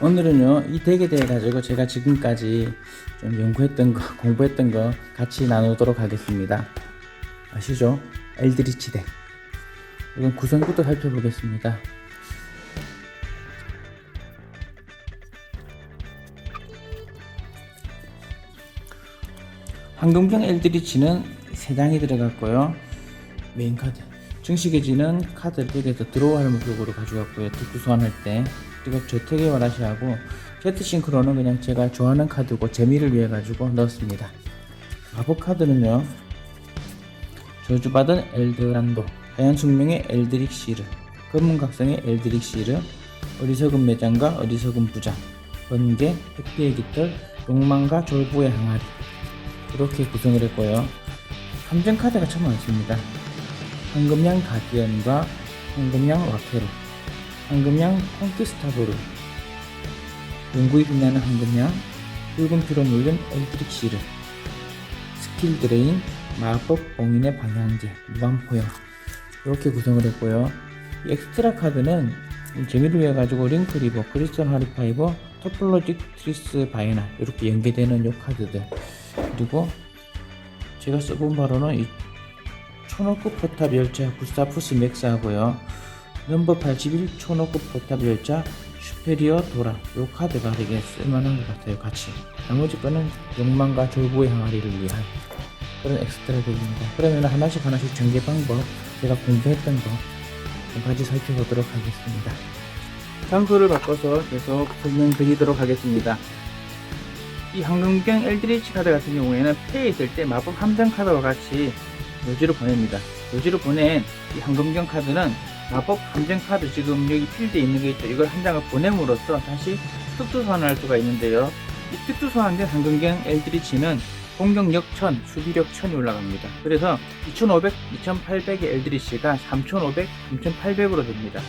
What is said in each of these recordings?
오늘은요 이 덱에 대해 가지고 제가 지금까지 좀 연구했던 거 공부했던 거 같이 나누도록 하겠습니다. 아시죠? 엘드리치 덱. 이건 구성부터 살펴보겠습니다. 황금경 엘드리치는 3장이 들어갔고요. 메인 카드. 증식해지는 카드를 덱에서 드로우할 목적으로 가져갔고요. 특수 소환할 때 그리고 저택의 와라시하고 제트 싱크로는 그냥 제가 좋아하는 카드고 재미를 위해 가지고 넣었습니다. 마법 카드는요 저주받은 엘드란도 하얀 숙명의 엘드릭 시르 검은각성의 엘드릭 시르 어리석은 매장과 어리석은 부장 번개 해피의 깃털 욕망과 졸부의 항아리. 이렇게 구성을 했고요. 함정 카드가 참 많습니다. 황금양 가디언과 황금양 와케로 황금양 콘키스타도르 용구이 빛나는 황금양 붉은 피로 물든 엘드릭 시르 스킬 드레인 마법 봉인의 방향제 무한포용. 이렇게 구성을 했고요. 이 엑스트라 카드는 재미를 위해 가지고 링크 리버 크리스천 하리파이버 토플로직 트리스 바이나 이렇게 연계되는 요 카드들. 그리고 제가 써본 바로는 이 초노급 포탑 열차 구스타푸스 맥스 하고요 넘버 81 초노급 포탑 열차 슈페리어 도라 요 카드가 되게 쓸만한 것 같아요. 같이. 나머지 거는 욕망과 졸부의 항아리를 위한 그런 엑스트라들입니다. 그러면 하나씩 하나씩 전개 방법 제가 공부했던 거좀 같이 살펴보도록 하겠습니다. 장소를 바꿔서 계속 설명드리도록 하겠습니다. 이 황금경 엘드리치 카드 같은 경우에는 패에 있을 때 마법 함정 카드와 같이 요지로 보냅니다. 요지로 보낸 이 황금경 카드는 마법 함정 카드 지금 여기 필드에 있는 게 있죠. 이걸 한 장을 보냄으로써 다시 특수 소환을 할 수가 있는데요. 이 특수 소환된 황금경 엘드리치는 공격력 1000, 수비력 1000이 올라갑니다. 그래서 2500, 2800의 엘드리치가 3500, 3800으로 됩니다.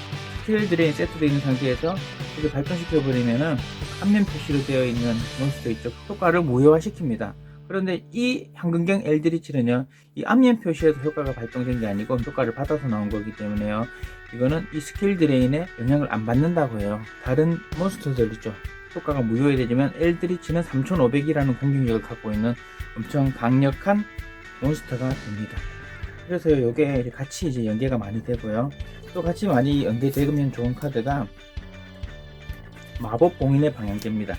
스킬 드레인 세트되어 있는 상태에서 이렇게 발동시켜버리면은 앞면 표시로 되어 있는 몬스터 있죠. 효과를 무효화시킵니다. 그런데 이 황금경 엘드리치는요, 이 앞면 표시에서 효과가 발동된 게 아니고 효과를 받아서 나온 거기 때문에요. 이거는 이 스킬 드레인에 영향을 안 받는다고 해요. 다른 몬스터들 있죠. 효과가 무효가 되지만 엘드리치는 3500이라는 공격력을 갖고 있는 엄청 강력한 몬스터가 됩니다. 그래서 이게 같이 이제 연계가 많이 되고요. 또 같이 많이 연계되면 좋은 카드가 마법 봉인의 방향제입니다.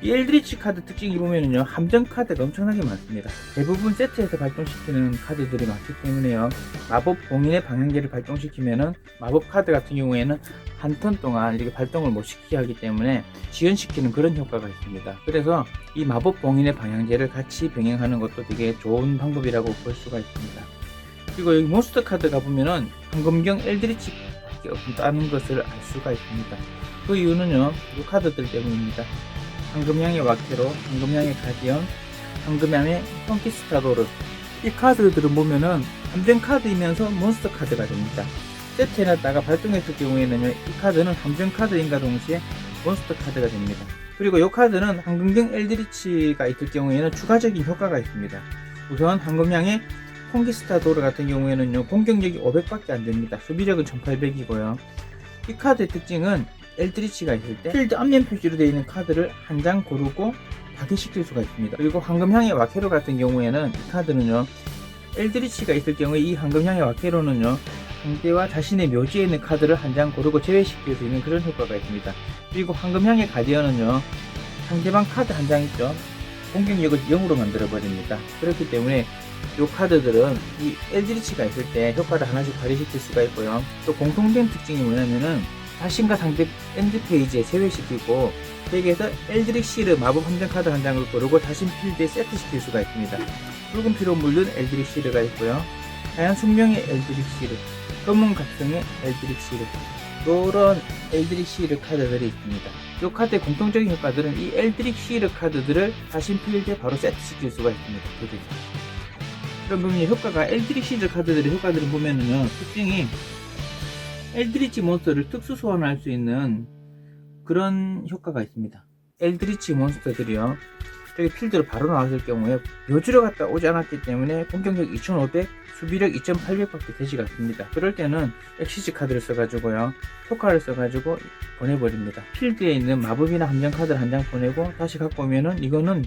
이 엘드리치 카드 특징이 보면은요 함정 카드가 엄청나게 많습니다. 대부분 세트에서 발동시키는 카드들이 많기 때문에요 마법 봉인의 방향제를 발동시키면은 마법 카드 같은 경우에는 한 턴 동안 이렇게 발동을 못 시키게 하기 때문에 지연시키는 그런 효과가 있습니다. 그래서 이 마법 봉인의 방향제를 같이 병행하는 것도 되게 좋은 방법이라고 볼 수가 있습니다. 그리고 여기 몬스터 카드 가 보면은 황금경 엘드리치 없다는 것을 알 수가 있습니다. 그 이유는요 이 카드들 때문입니다. 황금양의 와케로, 황금양의 가디언, 황금양의 펑키스타도르 이 카드들을 보면은 함정 카드이면서 몬스터 카드가 됩니다. 세트에 놨다가 발동했을 경우에는 이 카드는 함정 카드인가 동시에 몬스터 카드가 됩니다. 그리고 이 카드는 황금경 엘드리치가 있을 경우에는 추가적인 효과가 있습니다. 우선 황금양의 콩기스타도르 같은 경우에는요 공격력이 500밖에 안 됩니다. 수비력은 1800이고요. 이 카드의 특징은 엘드리치가 있을 때 필드 앞면 표시로 되어 있는 카드를 한 장 고르고 파괴시킬 수가 있습니다. 그리고 황금향의 와케로 같은 경우에는 이 카드는요 엘드리치가 있을 경우에 이 황금향의 와케로는요 상대와 자신의 묘지에 있는 카드를 한 장 고르고 제외시킬 수 있는 그런 효과가 있습니다. 그리고 황금향의 가디언은요 상대방 카드 한 장 있죠 공격력을 0으로 만들어 버립니다. 그렇기 때문에 이 카드들은 이 엘드리치가 있을 때 효과를 하나씩 발휘시킬 수가 있고요. 또 공통된 특징이 뭐냐면은 자신과 상대 엔드 페이지에 제외시키고 덱에서 엘드릭 시르 마법 함정 카드 한 장을 고르고 자신 필드에 세트시킬 수가 있습니다. 붉은 피로 물든 엘드릭 시르가 있고요. 하얀 숙명의 엘드릭 시르, 검은 각성의 엘드릭 시르, 이런 엘드릭 시르 카드들이 있습니다. 이 카드의 공통적인 효과들은 이 엘드릭 시르 카드들을 자신 필드에 바로 세트시킬 수가 있습니다. 그럼 보면 효과가 엘드릭 시드 카드들의 효과들을 보면은요 특징이 엘드리치 몬스터를 특수 소환할 수 있는 그런 효과가 있습니다 엘드리치 몬스터들이요 저기 필드로 바로 나왔을 경우에 묘지로 갔다 오지 않았기 때문에 공격력 2500, 수비력 2800밖에 되지가 않습니다. 그럴 때는 엑시즈 카드를 써가지고요. 효과를 써가지고 보내버립니다. 필드에 있는 마법이나 함정 카드를 한 장 보내고 다시 갖고 오면은 이거는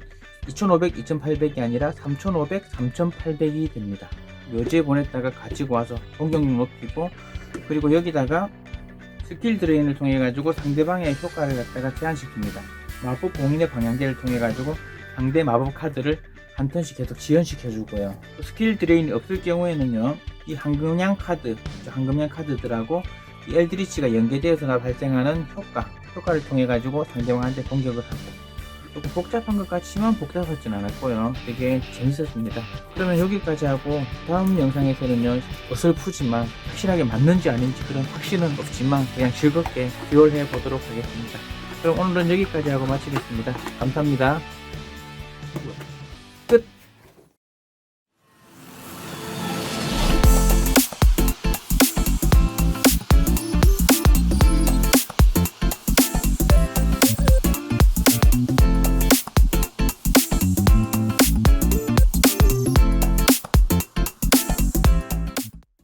2500, 2800이 아니라 3500, 3800이 됩니다. 묘지에 보냈다가 가지고 와서 공격력 높이고 그리고 여기다가 스킬 드레인을 통해 가지고 상대방의 효과를 갖다가 제한시킵니다. 마법 공인의 방향제를 통해 가지고 상대 마법 카드를 한 턴씩 계속 지연시켜 주고요. 스킬 드레인이 없을 경우에는요. 이 황금양 카드, 저 황금양 카드들하고 이 엘드리치가 연계되어서 발생하는 효과, 효과를 통해 가지고 상대방한테 공격을 하고 조금 복잡한 것 같지만 복잡하진 않았고요. 되게 재밌었습니다. 그러면 여기까지 하고 다음 영상에서는요 어설프지만 확실하게 맞는지 아닌지 그런 확신은 없지만 그냥 즐겁게 듀얼해 보도록 하겠습니다. 그럼 오늘은 여기까지 하고 마치겠습니다. 감사합니다.